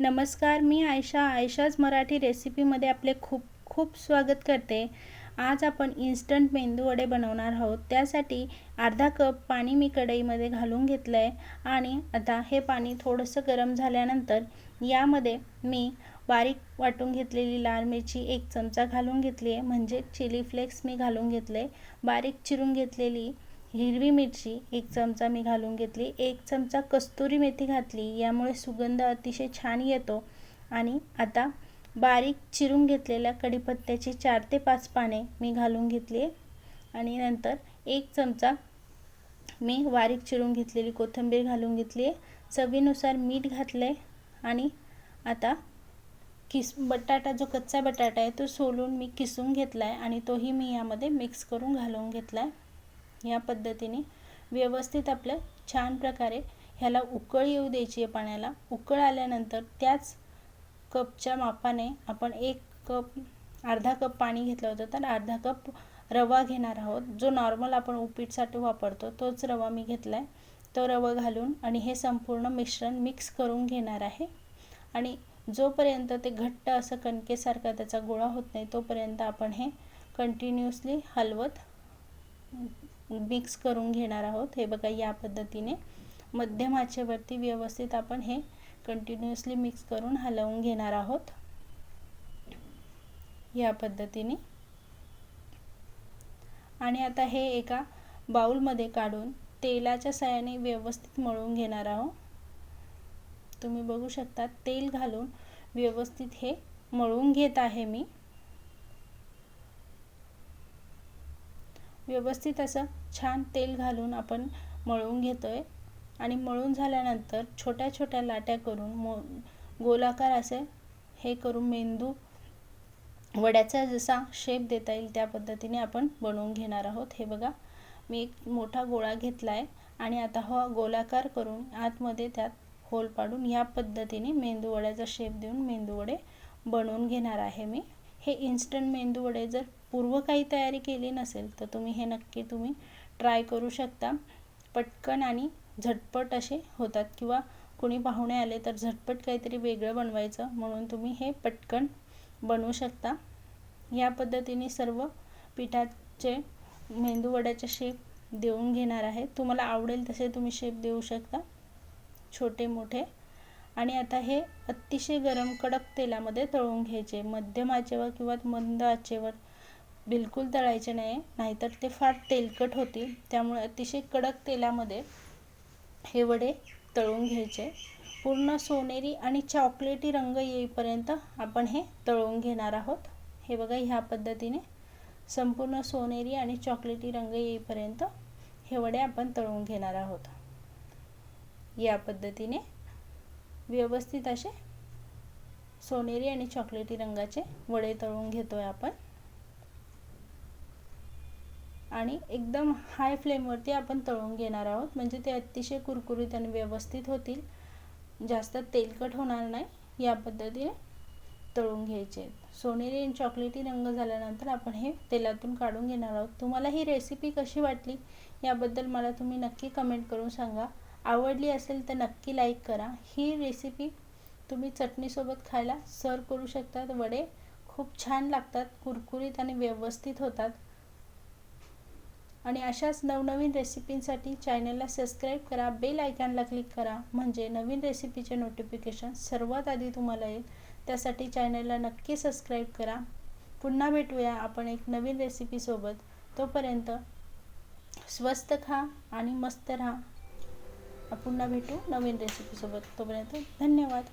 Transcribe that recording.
नमस्कार मी आयशा. आयशाज मराठी रेसिपीमध्ये आपले खूप खूप स्वागत करते. आज आपण इन्स्टंट मेंदू वडे बनवणार आहोत. त्यासाठी अर्धा कप पाणी मी कढईमध्ये घालून घेतलं आहे आणि आता हे पाणी थोडंसं गरम झाल्यानंतर यामध्ये मी बारीक वाटून घेतलेली लाल मिरची एक चमचा घालून घेतली आहे. म्हणजे चिली फ्लेक्स मी घालून घेतले. बारीक चिरून घेतलेली हिरवी मिरची एक चमचा मी घालून घेतली एक चमचा कस्तुरी मेथी घातली यामुळे सुगंध अतिशय छान येतो. आणि आता बारीक चिरून घेतलेल्या कढीपत्त्याची चार ते पाच पाने मी घालून घेतली आणि नंतर एक चमचा मी बारीक चिरून घेतलेली कोथिंबीर घालून घेतली आहे. चवीनुसार मीठ घातलं आहे आणि आता किस बटाटा जो कच्चा बटाटा आहे तो सोलून मी किसून घेतला आहे आणि तोही मी यामध्ये मिक्स करून घालून घेतला आहे या पद्धतीने व्यवस्थित आपलं छान प्रकारे ह्याला उकळ येऊ द्यायची आहे पाण्याला. उकळ आल्यानंतर त्याच कपच्या मापाने आपण एक कप अर्धा कप पाणी घेतलं होतं. तर अर्धा कप रवा घेणार आहोत. जो नॉर्मल आपण उपीटसाठी वापरतो तोच रवा मी घेतला आहे तो रवा घालून आणि हे संपूर्ण मिश्रण मिक्स करून घेणार आहे. आणि जोपर्यंत ते घट्ट असं कणकेसारखा त्याचा गोळा होत नाही तोपर्यंत आपण हे कंटिन्युअसली हलवत मिक्स करून घेणार आहोत. हे बघा या पद्धतीने मध्यम आचेवरती व्यवस्थित आपण हे कंटिन्युअसली मिक्स करून हलवून घेणार आहोत. या पद्धतीने. आणि आता हे एका बाउलमध्ये काढून तेलाच्या साह्याने व्यवस्थित मळून घेणार आहोत. तुम्ही बघू शकता तेल घालून व्यवस्थित हे मळून घेत आहे मी. व्यवस्थित असं छान तेल घालून आपण मळून घेतो आहे आणि मळून झाल्यानंतर छोट्या छोट्या लाट्या करून मो गोलाकार असे हे करून मेंदू वड्याचा जसा शेप देता येईल त्या पद्धतीने आपण बनवून घेणार आहोत. हे बघा मी एक मोठा गोळा घेतला आहे आणि आता हा गोलाकार करून आतमध्ये त्यात होल पाडून या पद्धतीने मेंदू वड्याचा शेप देऊन मेंदू वडे बनवून घेणार आहे मी. हे इन्स्टंट मेंदू वडे जर पूर्व काही तयारी केली नसेल तर तुम्ही हे नक्की तुम्ही ट्राय करू शकता. पटकन आणि झटपट असे होतात. किंवा कोणी पाहुणे आले तर झटपट काहीतरी वेगळं बनवायचं म्हणून तुम्ही हे पटकन बनवू शकता. या पद्धतीने सर्व पिठाचे मेंदू वड्याचे शेप देऊन घेणार आहे. तुम्हाला आवडेल तसे तुम्ही शेप देऊ शकता. छोटे मोठे. आणि आता हे अतिशय गरम कडक तेलामध्ये तळून घ्यायचे. मध्यम आचेवर किंवा मंद आचेवर. बिलकुल तळायचे नाही. नाहीतर ते फार तेलकट होतील. त्यामुळे अतिशय कडक तेलामध्ये हे वडे तळून घ्यायचे. पूर्ण सोनेरी आणि चॉकलेटी रंग येईपर्यंत आपण हे तळून घेणार आहोत. हे बघा ह्या पद्धतीने संपूर्ण सोनेरी आणि चॉकलेटी रंग येईपर्यंत हे वडे आपण तळून घेणार आहोत. या पद्धतीने व्यवस्थित असे सोनेरी आणि चॉकलेटी रंगाचे वडे तळून घेतोय आपण. आणि एकदम हाय फ्लेमवरती आपण तळून घेणार आहोत. म्हणजे ते अतिशय कुरकुरीत आणि व्यवस्थित होतील. जास्त तेलकट होणार नाही. या पद्धतीने तळून घ्यायचे. सोनेरी आणि चॉकलेटी रंग झाल्यानंतर आपण हे तेलातून काढून घेणार आहोत. तुम्हाला ही रेसिपी कशी वाटली? याबद्दल मला तुम्ही नक्की कमेंट करून सांगा. आवडली असेल तर नक्की लाईक करा. ही रेसिपी तुम्ही चटणीसोबत खायला सर्व करू शकतात. वडे खूप छान लागतात. कुरकुरीत आणि व्यवस्थित होतात. आणि अशाच नवनवीन रेसिपींसाठी चॅनलला सबस्क्राईब करा बेल आयकॉनला क्लिक करा म्हणजे नवीन रेसिपीचे नोटिफिकेशन सर्वात आधी तुम्हाला येईल. त्यासाठी चॅनलला नक्की सबस्क्राईब करा. पुन्हा भेटूया आपण एक नवीन रेसिपीसोबत तोपर्यंत स्वस्त खा आणि मस्त राहा. पुन्हा भेटू नवीन रेसिपीसोबत तोपर्यंत धन्यवाद.